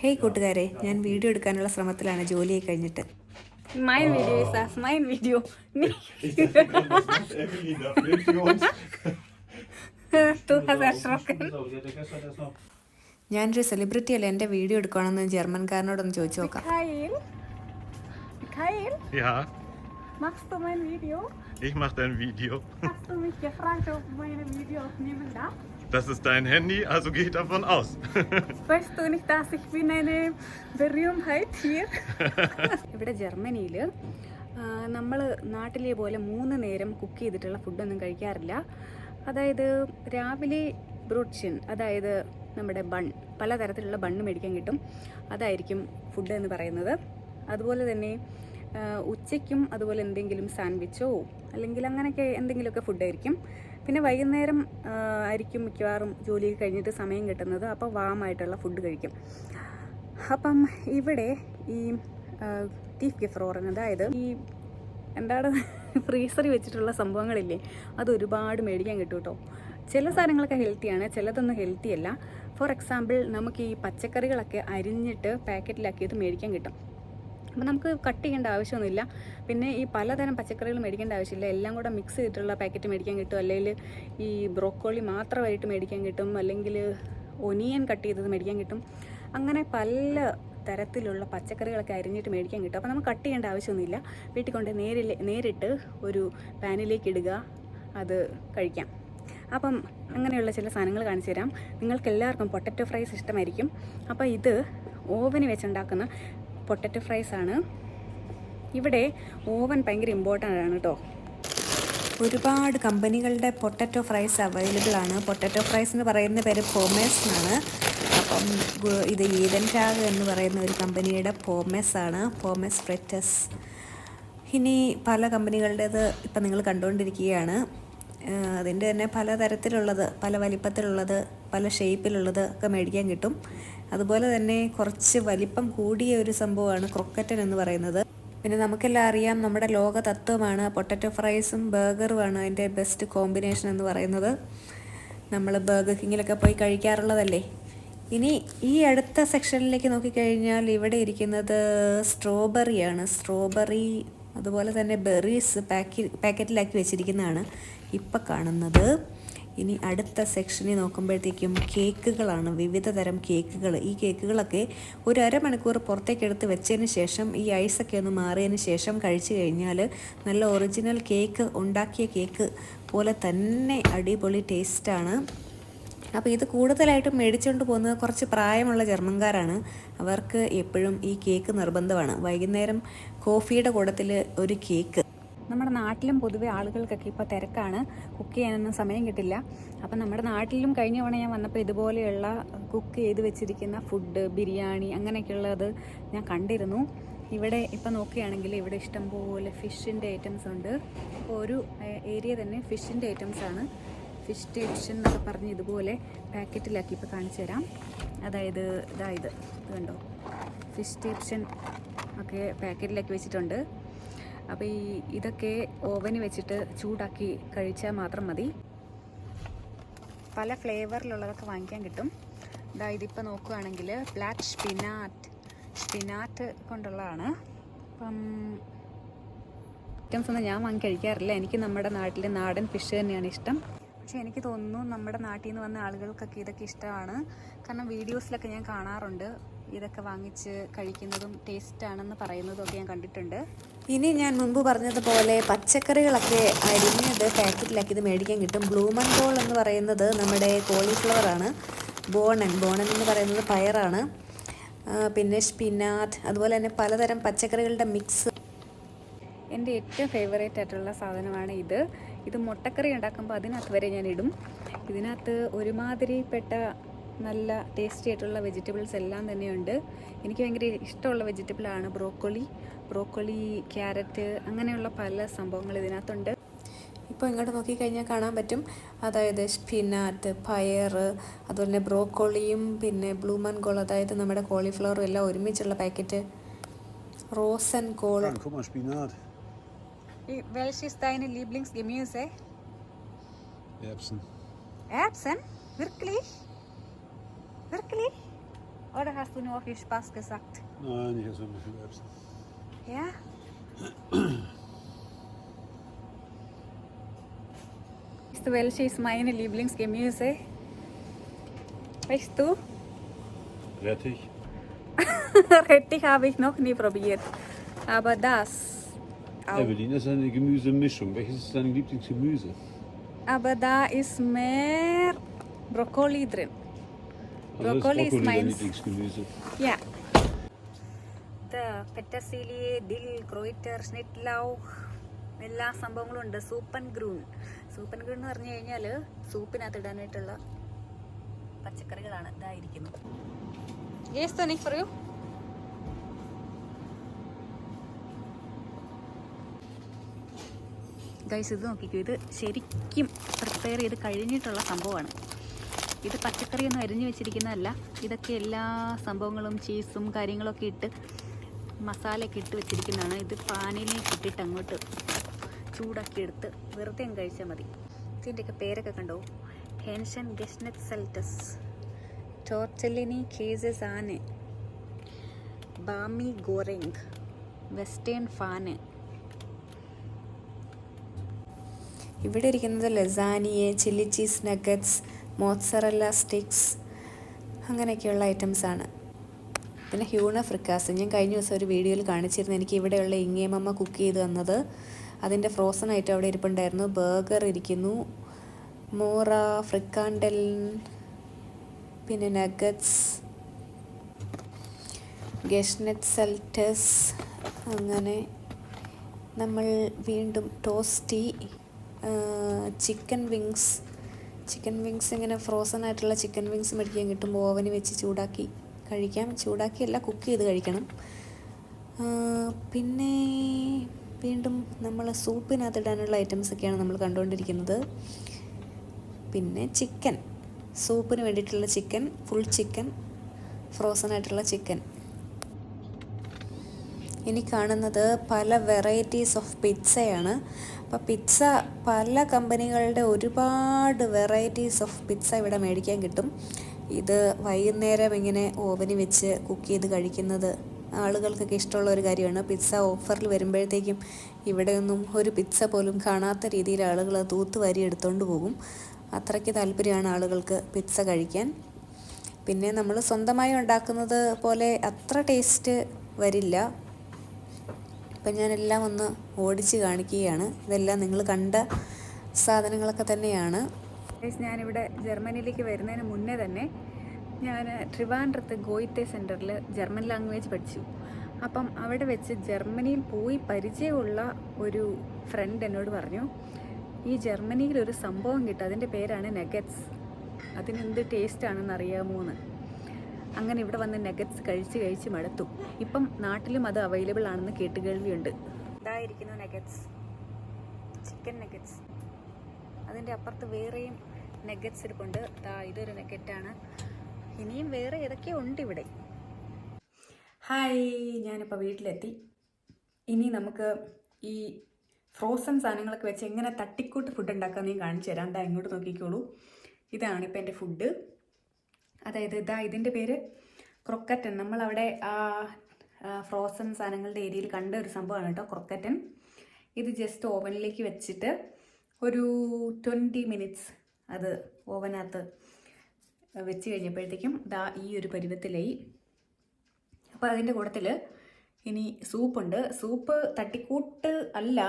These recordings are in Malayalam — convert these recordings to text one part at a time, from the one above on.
ഹേയ് കൂട്ടുകാരെ ഞാൻ വീഡിയോ എടുക്കാനുള്ള ശ്രമത്തിലാണ് ജോലിയെ കഴിഞ്ഞിട്ട്. മൈ വീഡിയോ മൈ വീഡിയോ ഞാനൊരു സെലിബ്രിറ്റി അല്ലേ എന്റെ വീഡിയോ എടുക്കണമെന്ന് ജർമ്മൻകാരനോടൊന്ന് ചോദിച്ചു നോക്കാം. Machst du mein Video? Ich mach dein Video. Hast du mich gefragt, ob du meine Video aufnehmen darfst? Das ist dein Handy, also gehe ich davon aus. Weißt du nicht, dass ich bin eine Berühmtheit hier? ഇവിടെ ജർമ്മനിയിൽ നമ്മൾ നാട്ടിലെ പോലെ മൂന്ന് നേരം കുക്ക് ചെയ്തിട്ടുള്ള ഫുഡൊന്നും കഴിക്കാറില്ല അതായത് രാവിലെ ബ്രൂട്ട്ഷ്യൻ അതായത് നമ്മുടെ ബൺ പലതരത്തിലുള്ള ബണ്ണ് മേടിക്കാൻ കിട്ടും അതായിരിക്കും ഫുഡ് എന്ന് പറയുന്നത് അതുപോലെ തന്നെ ഉച്ചയ്ക്കും അതുപോലെ എന്തെങ്കിലും സാൻഡ്വിച്ചോ അല്ലെങ്കിൽ അങ്ങനെയൊക്കെ എന്തെങ്കിലുമൊക്കെ ഫുഡായിരിക്കും പിന്നെ വൈകുന്നേരം ആയിരിക്കും മിക്കവാറും ജോലി കഴിഞ്ഞിട്ട് സമയം കിട്ടുന്നത്. അപ്പോൾ വാമായിട്ടുള്ള ഫുഡ് കഴിക്കും. അപ്പം ഇവിടെ ഈ ടീഫ് ഗിഫ്രോറൻ അതായത് ഈ എന്താണ് ഫ്രീസറിൽ വെച്ചിട്ടുള്ള സംഭവങ്ങളില്ലേ അത് ഒരുപാട് മേടിക്കാൻ കിട്ടും കേട്ടോ ചില സാധനങ്ങളൊക്കെ ഹെൽത്തിയാണ് ചിലതൊന്നും ഹെൽത്തി അല്ല. ഫോർ എക്സാമ്പിൾ നമുക്ക് ഈ പച്ചക്കറികളൊക്കെ അരിഞ്ഞിട്ട് പാക്കറ്റിലാക്കിയത് മേടിക്കാൻ കിട്ടും. അപ്പോൾ നമുക്ക് കട്ട് ചെയ്യേണ്ട ആവശ്യമൊന്നുമില്ല. പിന്നെ ഈ പലതരം പച്ചക്കറികൾ മേടിക്കേണ്ട ആവശ്യമില്ല. എല്ലാം കൂടെ മിക്സ് ചെയ്തിട്ടുള്ള പാക്കറ്റ് മേടിക്കാൻ കിട്ടും. അല്ലെങ്കിൽ ഈ ബ്രോക്കോളി മാത്രമായിട്ട് മേടിക്കാൻ കിട്ടും. അല്ലെങ്കിൽ ഒനിയൻ കട്ട് ചെയ്തത് മേടിക്കാൻ കിട്ടും. അങ്ങനെ പല തരത്തിലുള്ള പച്ചക്കറികളൊക്കെ അരിഞ്ഞിട്ട് മേടിക്കാൻ കിട്ടും. അപ്പോൾ നമുക്ക് കട്ട് ചെയ്യേണ്ട ആവശ്യമൊന്നുമില്ല. വീട്ടിൽ കൊണ്ട് നേരിൽ നേരിട്ട് ഒരു പാനിലേക്ക് ഇടുക. അത് കഴിക്കാം. അപ്പം അങ്ങനെയുള്ള ചില സാധനങ്ങൾ കാണിച്ചു തരാം. നിങ്ങൾക്ക് എല്ലാവർക്കും പൊട്ടറ്റോ ഫ്രൈസ് ഇഷ്ടമായിരിക്കും. അപ്പോൾ ഇത് ഓവന് വെച്ചുണ്ടാക്കുന്ന പൊട്ടറ്റോ ഫ്രൈസ് ആണ് ഇവിടെ ഓവൻ ഭയങ്കര ഇമ്പോർട്ടന്റ് ആണ് കേട്ടോ. ഒരുപാട് കമ്പനികളുടെ പൊട്ടറ്റോ ഫ്രൈസ് അവൈലബിൾ ആണ്. പൊട്ടറ്റോ ഫ്രൈസ് എന്ന് പറയുന്ന പേര് പോമേസ് എന്നാണ്. അപ്പം ഇത് ഈതൻ ടാഗ് എന്ന് പറയുന്ന ഒരു കമ്പനിയുടെ പോമേസ് ആണ്. പോമേസ് ഫ്രെറ്റസ് ഇനി പല കമ്പനികളുടേത് ഇപ്പം നിങ്ങൾ കണ്ടുകൊണ്ടിരിക്കുകയാണ്. അതിന്റെ തന്നെ പല തരത്തിലുള്ളത് പല വലിപ്പത്തിലുള്ളത് പല ഷേപ്പിലുള്ളത് ഒക്കെ മേടിക്കാൻ കിട്ടും. അതുപോലെ തന്നെ കുറച്ച് വലിപ്പം കൂടിയ ഒരു സംഭവമാണ് ക്രൊക്കറ്റൻ എന്ന് പറയുന്നത്. പിന്നെ നമുക്കെല്ലാം അറിയാം നമ്മുടെ ലോക തത്വമാണ് പൊട്ടറ്റോ ഫ്രൈസും ബർഗറുമാണ് അതിന്റെ ബെസ്റ്റ് കോമ്പിനേഷൻ എന്ന് പറയുന്നത്. നമ്മൾ ബർഗർ കിങ്ങിലൊക്കെ പോയി കഴിക്കാറുള്ളതല്ലേ? ഇനി ഈ അടുത്ത സെക്ഷനിലേക്ക് നോക്കിക്കഴിഞ്ഞാൽ ഇവിടെ ഇരിക്കുന്നത് സ്ട്രോബെറിയാണ്. സ്ട്രോബെറി അതുപോലെ തന്നെ ബെറീസ് പാക്കി പാക്കറ്റിലാക്കി വെച്ചിരിക്കുന്നതാണ് ഇപ്പം കാണുന്നത്. ഇനി അടുത്ത സെക്ഷനിൽ നോക്കുമ്പോഴത്തേക്കും കേക്കുകളാണ് വിവിധ തരം കേക്കുകൾ. ഈ കേക്കുകളൊക്കെ ഒരു അരമണിക്കൂർ പുറത്തേക്ക് എടുത്ത് വെച്ചതിന് ശേഷം ഈ ഐസൊക്കെ ഒന്ന് മാറിയതിന് ശേഷം കഴിച്ചു കഴിഞ്ഞാൽ നല്ല ഒറിജിനൽ കേക്ക് ഉണ്ടാക്കിയ കേക്ക് പോലെ തന്നെ അടിപൊളി ടേസ്റ്റാണ്. അപ്പോൾ ഇത് കൂടുതലായിട്ടും മേടിച്ചുകൊണ്ട് പോകുന്നത് കുറച്ച് പ്രായമുള്ള ജർമ്മൻകാരാണ്. അവർക്ക് എപ്പോഴും ഈ കേക്ക് നിർബന്ധമാണ്. വൈകുന്നേരം കോഫിയുടെ കൂടത്തിൽ ഒരു കേക്ക് നമ്മുടെ നാട്ടിലും പൊതുവേ ആളുകൾക്കൊക്കെ ഇപ്പോൾ തിരക്കാണ്. കുക്ക് ചെയ്യാനൊന്നും സമയം കിട്ടില്ല. അപ്പം നമ്മുടെ നാട്ടിലും കഴിഞ്ഞ തവണ ഞാൻ വന്നപ്പോൾ ഇതുപോലെയുള്ള കുക്ക് ചെയ്ത് വെച്ചിരിക്കുന്ന ഫുഡ് ബിരിയാണി അങ്ങനെയൊക്കെയുള്ളത് ഞാൻ കണ്ടിരുന്നു. ഇവിടെ ഇപ്പം നോക്കുകയാണെങ്കിൽ ഇവിടെ ഇഷ്ടംപോലെ ഫിഷിന്റെ ഐറ്റംസ് ഉണ്ട്. അപ്പോൾ ഒരു ഏരിയ തന്നെ ഫിഷിന്റെ ഐറ്റംസ് ആണ്. ഫിഷ് സ്റ്റേഷൻ എന്നൊക്കെ പറഞ്ഞ് ഇതുപോലെ പാക്കറ്റിലാക്കി ഇപ്പോൾ കാണിച്ചു തരാം. അതായത് ഇതായത് ഇത് കണ്ടോ? ഫിഷ് സ്റ്റേഷൻ ഒക്കെ പാക്കറ്റിലാക്കി വെച്ചിട്ടുണ്ട്. അപ്പോൾ ഈ ഇതൊക്കെ ഓവനിൽ വെച്ചിട്ട് ചൂടാക്കി കഴിച്ചാൽ മാത്രം മതി. പല ഫ്ലേവറിലുള്ളതൊക്കെ വാങ്ങിക്കാൻ കിട്ടും. ഇതാ ഇതിപ്പോൾ നോക്കുകയാണെങ്കിൽ ബ്ലാക്ക് സ്പിനാറ്റ് സ്പിനാറ്റ് കൊണ്ടുള്ളതാണ്. അപ്പം ഐറ്റംസ് ഒന്നും ഞാൻ വാങ്ങി കഴിക്കാറില്ല. എനിക്ക് നമ്മുടെ നാട്ടിലെ നാടൻ ഫിഷ് തന്നെയാണ് ഇഷ്ടം. പക്ഷേ എനിക്ക് തോന്നുന്നു നമ്മുടെ നാട്ടിൽ നിന്ന് വന്ന ആളുകൾക്കൊക്കെ ഇതൊക്കെ ഇഷ്ടമാണ്. കാരണം വീഡിയോസിലൊക്കെ ഞാൻ കാണാറുണ്ട്. ഇതൊക്കെ വാങ്ങിച്ച് കഴിക്കുന്നതും ടേസ്റ്റാണെന്ന് പറയുന്നതും ഒക്കെ ഞാൻ കണ്ടിട്ടുണ്ട്. ഇനി ഞാൻ മുൻപ് പറഞ്ഞതുപോലെ പച്ചക്കറികളൊക്കെ അരിഞ്ഞത് പാക്കറ്റിലാക്കി ഇത് മേടിക്കാൻ കിട്ടും. ബ്ലൂമൺ ബോൾ എന്ന് പറയുന്നത് നമ്മുടെ കോളിഫ്ലവർ ആണ്. ബോണൻ ബോണൻ എന്ന് പറയുന്നത് പയറാണ്. പിന്നെ സ്പിനാറ്റ് അതുപോലെ തന്നെ പലതരം പച്ചക്കറികളുടെ മിക്സ്. എന്റെ ഏറ്റവും ഫേവറേറ്റ് ആയിട്ടുള്ള സാധനമാണ് ഇത്. ഇത് മുട്ടക്കറി ഉണ്ടാക്കുമ്പോൾ അതിനകത്ത് വരെ ഞാൻ ഇടും. ഇതിനകത്ത് ഒരുമാതിരിപ്പെട്ട നല്ല ടേസ്റ്റി ആയിട്ടുള്ള വെജിറ്റബിൾസ് എല്ലാം തന്നെയുണ്ട്. എനിക്ക് ഭയങ്കര ഇഷ്ടമുള്ള വെജിറ്റബിളാണ് ബ്രോക്കോളി. ബ്രോക്കോളി ക്യാരറ്റ് അങ്ങനെയുള്ള പല സംഭവങ്ങൾ ഇതിനകത്തുണ്ട്. ഇപ്പോൾ ഇങ്ങോട്ട് നോക്കിക്കഴിഞ്ഞാൽ കാണാൻ പറ്റും. അതായത് സ്പിനാറ്റ് പയർ അതുപോലെ തന്നെ ബ്രോക്കോളിയും പിന്നെ ബ്ലൂമൺ ഗോൾ അതായത് നമ്മുടെ കോളിഫ്ലവറും എല്ലാം ഒരുമിച്ചുള്ള പാക്കറ്റ്. റോസൻ കോൾ Oder hast du nur auf die Spaß gesagt? Nein, ich habe so ein bisschen Erbsen. Ja? Weißt du, welche ist meine Lieblingsgemüse? Weißt du? Rettich. Rettich habe ich noch nie probiert. Aber das. Auch. Evelyn, das ist eine Gemüsemischung. Welches ist dein Lieblingsgemüse? Aber da ist mehr Brokkoli drin. Also ist Brokkoli ist Brokkoli dein meins. Lieblingsgemüse. Ja. പെറ്റസീലി ദിൽ ക്രോയിറ്റർ സ്നിറ്റ്ലൗഹ് എല്ലാ സംഭവങ്ങളും ഉണ്ട്. സൂപ്പൻ ഗ്രൂൺ. സൂപ്പൻ ഗ്രൂൺ എന്ന് പറഞ്ഞു കഴിഞ്ഞാൽ സൂപ്പിനകത്ത് ഇടാനായിട്ടുള്ള പച്ചക്കറികളാണ്. ഇതായിരിക്കുന്നു. You? ഗൈസ് ഇത് നോക്കിക്കോ. ഇത് ശരിക്കും പ്രിപ്പയർ ചെയ്ത് കഴിഞ്ഞിട്ടുള്ള സംഭവമാണ്. ഇത് പച്ചക്കറിയൊന്നും അരിഞ്ഞു വെച്ചിരിക്കുന്നതല്ല. ഇതൊക്കെ എല്ലാ സംഭവങ്ങളും ചീസും കാര്യങ്ങളൊക്കെ ഇട്ട് മസാലയൊക്കെ ഇട്ട് വെച്ചിരിക്കുന്നതാണ്. ഇത് പാനിലേക്ക് ഇട്ടിട്ട് അങ്ങോട്ട് ചൂടാക്കി എടുത്ത് വെറുതെ കഴിച്ചാൽ മതി. ഇതിന്റെയൊക്കെ പേരൊക്കെ കണ്ടോ? ഹെൻഷൻ ഗസ്നെറ്റ് സെൽറ്റസ് ടോർച്ചലിനി കേസസ് ആന് ബാമി ഗോറെങ് വെസ്റ്റേൺ ഫാന് ഇവിടെ ഇരിക്കുന്നത് ലസാനിയെ chilli cheese nuggets mozzarella sticks അങ്ങനെയൊക്കെയുള്ള ഐറ്റംസാണ് പിന്നെ ഹ്യൂണ ഫ്രിക്കാസ്. ഞാൻ കഴിഞ്ഞ ദിവസം ഒരു വീഡിയോയിൽ കാണിച്ചിരുന്നു എനിക്ക് ഇവിടെയുള്ള ഇങ്ങേമമ്മ കുക്ക് ചെയ്ത് തന്നത്. അതിന്റെ ഫ്രോസൺ ആയിട്ട് അവിടെ ഇരിപ്പുണ്ടായിരുന്നു. ബർഗർ ഇരിക്കുന്നു. മോറ ഫ്രിക്കാണ്ടൽ പിന്നെ നഗറ്റ്സ് ഗഷ്നറ്റ് സെൽറ്റസ് അങ്ങനെ നമ്മൾ വീണ്ടും toasty chicken wings chicken wings ഇങ്ങനെ ഫ്രോസൺ ആയിട്ടുള്ള ചിക്കൻ വിങ്സ് മേടിക്കാൻ കിട്ടുമ്പോൾ ഓവന് വെച്ച് ചൂടാക്കി കഴിക്കാം. ചൂടാക്കിയല്ല കുക്ക് ചെയ്ത് കഴിക്കണം. പിന്നെ വീണ്ടും നമ്മൾ സൂപ്പിനകത്ത് ഇടാനുള്ള ഐറ്റംസ് ഒക്കെയാണ് നമ്മൾ കണ്ടുകൊണ്ടിരിക്കുന്നത്. പിന്നെ ചിക്കൻ. സൂപ്പിന് വേണ്ടിയിട്ടുള്ള ചിക്കൻ ഫുൾ ചിക്കൻ ഫ്രോസൺ ആയിട്ടുള്ള ചിക്കൻ. ഇനി കാണുന്നത് പല വെറൈറ്റീസ് ഓഫ് പിസ്സയാണ് അപ്പോൾ പിസ്സ പല കമ്പനികളുടെ ഒരുപാട് വെറൈറ്റീസ് ഓഫ് പിസ്സ ഇവിടെ മേടിക്കാൻ കിട്ടും. ഇത് വൈകുന്നേരം ഇങ്ങനെ ഓവനിൽ വെച്ച് കുക്ക് ചെയ്ത് കഴിക്കുന്നത് ആളുകൾക്കൊക്കെ ഇഷ്ടമുള്ള ഒരു കാര്യമാണ്. പിസ്സ ഓഫറിൽ വരുമ്പോഴത്തേക്കും ഇവിടെയൊന്നും ഒരു പിസ്സ പോലും കാണാത്ത രീതിയിൽ ആളുകൾ തൂത്ത് വാരി എടുത്തുകൊണ്ട് പോകും. അത്രയ്ക്ക് താല്പര്യമാണ് ആളുകൾക്ക് പിസ്സ കഴിക്കാൻ. പിന്നെ നമ്മൾ സ്വന്തമായി ഉണ്ടാക്കുന്നത് പോലെ അത്ര ടേസ്റ്റ് വരില്ല. ഇപ്പം ഞാനെല്ലാം ഒന്ന് ഓടിച്ച് കാണിക്കുകയാണ്. ഇതെല്ലാം നിങ്ങൾ കണ്ട സാധനങ്ങളൊക്കെ തന്നെയാണ്. ഞാനിവിടെ ജർമ്മനിയിലേക്ക് വരുന്നതിന് മുന്നേ തന്നെ ഞാൻ ട്രിവാൻഡ്രത്ത് ഗോയിത്തെ സെന്ററിൽ ജർമ്മൻ ലാംഗ്വേജ് പഠിച്ചു. അപ്പം അവിടെ വെച്ച് ജർമ്മനിയിൽ പോയി പരിചയമുള്ള ഒരു ഫ്രണ്ട് എന്നോട് പറഞ്ഞു ഈ ജർമ്മനിയിൽ ഒരു സംഭവം കിട്ടും അതിന്റെ പേരാണ് നെഗറ്റ്സ് അതിനെന്ത് ടേസ്റ്റാണെന്ന് അറിയാമോ എന്ന് അങ്ങനെ ഇവിടെ വന്ന് നെഗറ്റ്സ് കഴിച്ച് കഴിച്ച് മടുത്തു. ഇപ്പം നാട്ടിലും അത് അവൈലബിൾ ആണെന്ന് കേട്ടുകേൾവിയുണ്ട്. ഇതായിരിക്കുന്നു നെഗറ്റ്സ് ചിക്കൻ നെഗറ്റ്സ് അതിന്റെ അപ്പുറത്ത് വേറെയും നെഗറ്റ്സ് ഇരിപ്പുണ്ട്. ദാ ഇതൊരു നെഗറ്റാണ് ഇനിയും വേറെ ഏതൊക്കെയോ ഉണ്ട് ഇവിടെ. ഹായ് ഞാനിപ്പോൾ വീട്ടിലെത്തി. ഇനി നമുക്ക് ഈ ഫ്രോസൺ സാധനങ്ങളൊക്കെ വെച്ച് എങ്ങനെ തട്ടിക്കൂട്ട് ഫുഡ് ഉണ്ടാക്കാമെന്ന് നീ കാണിച്ചു തരാം. ദാ ഇങ്ങോട്ട് നോക്കിക്കോളൂ. ഇതാണ് ഇപ്പം എന്റെ ഫുഡ് അതായത് ഇതാ ഇതിന്റെ പേര് ക്രൊക്കറ്റൻ. നമ്മളവിടെ ഫ്രോസൺ സാധനങ്ങളുടെ ഏരിയയിൽ കണ്ട ഒരു സംഭവമാണ് കേട്ടോ ക്രൊക്കറ്റൻ. ഇത് ജസ്റ്റ് ഓവനിലേക്ക് വെച്ചിട്ട് ഒരു ട്വന്റി മിനിറ്റ്സ് അത് ഓവനകത്ത് വെച്ച് കഴിഞ്ഞപ്പോഴത്തേക്കും ദാ ഈ ഒരു പരുവത്തിലായി. അപ്പോൾ അതിന്റെ കൂട്ടത്തിൽ ഇനി സൂപ്പുണ്ട്. സൂപ്പ് തട്ടിക്കൂട്ട് അല്ല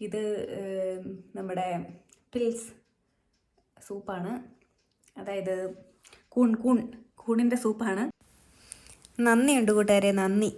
ഇത് നമ്മുടെ പിൽസ് സൂപ്പാണ്. അതായത് കൂൺ കൂൺ കൂണിന്റെ സൂപ്പാണ്. നന്ദിയുണ്ട് കൂട്ടുകാരെ നന്ദി.